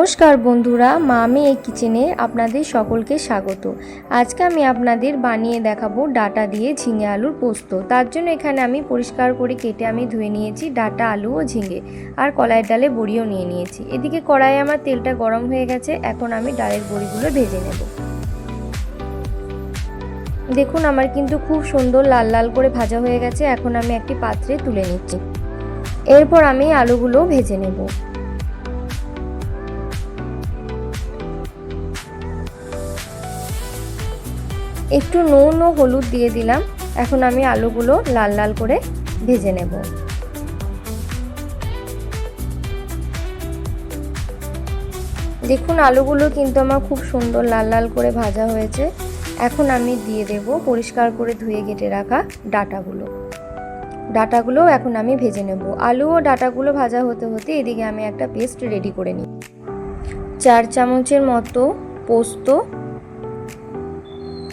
নমস্কার বন্ধুরা মামি এই কিচেনে আপনাদের সকলকে স্বাগত। আজকে আমি আপনাদের বানিয়ে দেখাবো ডাটা দিয়ে ঝিঙে আলুর পোস্ত। তার জন্য এখানে আমি পরিষ্কার করে কেটে আমি ধুয়ে নিয়েছি ডাটা, আলু ও ঝিঙে। আর কলাইয়ের ডালে বড়িও নিয়ে নিয়েছি। এদিকে কড়াইয়ে আমার তেলটা গরম হয়ে গেছে, এখন আমি ডালের বড়িগুলো ভেজে নেব। দেখুন, আমার কিন্তু খুব সুন্দর লাল লাল করে ভাজা হয়ে গেছে, এখন আমি একটি পাত্রে তুলে নিচ্ছি। এরপর আমি আলুগুলো ভেজে নেব। একটু নুন ও হলুদ দিয়ে দিলাম। এখন আমি আলুগুলো লাল লাল করে ভেজে নেব। দেখুন, আলুগুলো কিন্তু আমার খুব সুন্দর লাল লাল করে ভাজা হয়েছে। এখন আমি দিয়ে দেব পরিষ্কার করে ধুয়ে কেটে রাখা ডাটাগুলো। ডাটাগুলো এখন আমি ভেজে নেব। আলু ও ডাটাগুলো ভাজা হতে হতে এদিকে আমি একটা পেস্ট রেডি করে নিই। চার চামচের মতো পোস্ত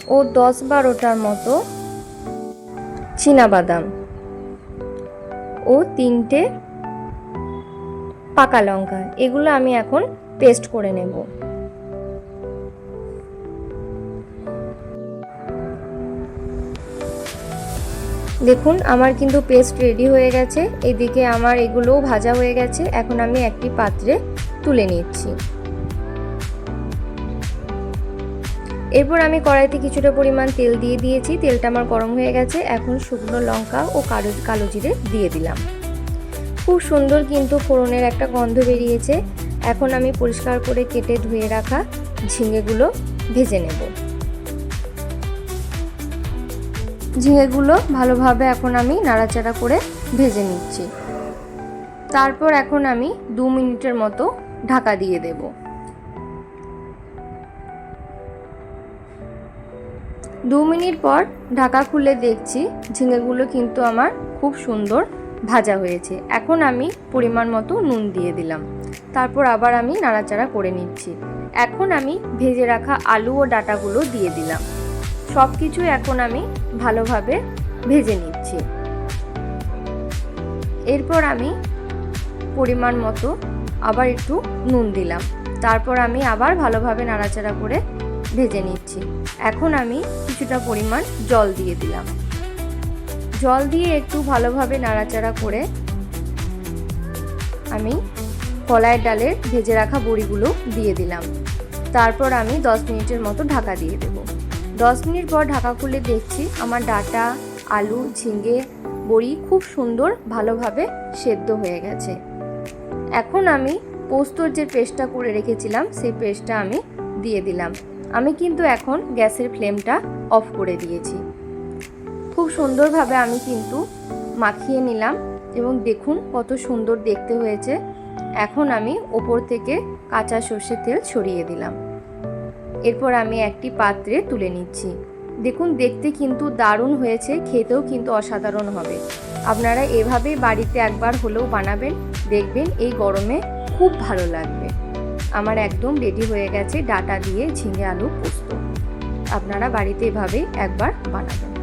ও দশ বারোটার মতো বাদাম ও তিনটে পাকা লঙ্কা। এগুলো আমি এখন পেস্ট করে নেব। দেখুন, আমার কিন্তু পেস্ট রেডি হয়ে গেছে। এদিকে আমার এগুলোও ভাজা হয়ে গেছে। এখন আমি একটি পাত্রে তুলে নিচ্ছি। এরপর আমি কড়াইতে কিছুটা পরিমাণ তেল দিয়ে দিয়েছি। তেলটা আমার গরম হয়ে গেছে। এখন শুকনো লঙ্কা ও কালো কালো জিরে দিয়ে দিলাম। খুব সুন্দর কিন্তু ফোড়নের একটা গন্ধ বেরিয়েছে। এখন আমি পরিষ্কার করে কেটে ধুয়ে রাখা ঝিঙেগুলো ভেজে নেব। ঝিঙেগুলো ভালোভাবে এখন আমি নাড়াচাড়া করে ভেজে নিচ্ছি। তারপর এখন আমি দু মিনিটের মতো ঢাকা দিয়ে দেবো। দু মিনিট পর ঢাকা খুলে দেখছি ঝিঙেগুলো কিন্তু আমার খুব সুন্দর ভাজা হয়েছে। এখন আমি পরিমাণ মতো নুন দিয়ে দিলাম। তারপর আবার আমি নাড়াচাড়া করে নিচ্ছি। এখন আমি ভেজে রাখা আলু ও ডাটাগুলো দিয়ে দিলাম। সব কিছু এখন আমি ভালোভাবে ভেজে নিচ্ছি। এরপর আমি পরিমাণ মতো আবার একটু নুন দিলাম। তারপর আমি আবার ভালোভাবে নাড়াচাড়া করে ভেজে নিচ্ছি। এখন আমি কিছুটা পরিমাণ জল দিয়ে দিলাম। জল দিয়ে একটু ভালোভাবে নাড়াচাড়া করে আমি কলাইয়ের ডালের ভেজে রাখা বড়িগুলো দিয়ে দিলাম। তারপর আমি দশ মিনিটের মতো ঢাকা দিয়ে দেব। দশ মিনিট পর ঢাকা খুলে দেখছি আমার ডাটা, আলু ঝিঙ্গে বড়ি খুব সুন্দর ভালোভাবে সেদ্ধ হয়ে গেছে। এখন আমি পোস্তর যে পেস্টটা করে রেখেছিলাম, সেই পেস্টটা আমি দিয়ে দিলাম। আমি কিন্তু এখন গ্যাসের ফ্লেমটা অফ করে দিয়েছি। খুব সুন্দরভাবে আমি কিন্তু মাখিয়ে নিলাম এবং দেখুন কত সুন্দর দেখতে হয়েছে। এখন আমি ওপর থেকে কাঁচা সর্ষের তেল ছড়িয়ে দিলাম। এরপর আমি একটি পাত্রে তুলে নিচ্ছি। দেখুন, দেখতে কিন্তু দারুণ হয়েছে, খেতেও কিন্তু অসাধারণ হবে। আপনারা এভাবেই বাড়িতে একবার হলেও বানাবেন, দেখবেন এই গরমে খুব ভালো লাগবে। আমার একদম রেডি হয়ে গেছে ডাটা দিয়ে ঝিঙে আলু পোস্ত। আপনারা বাড়িতে এভাবে একবার বানাবেন।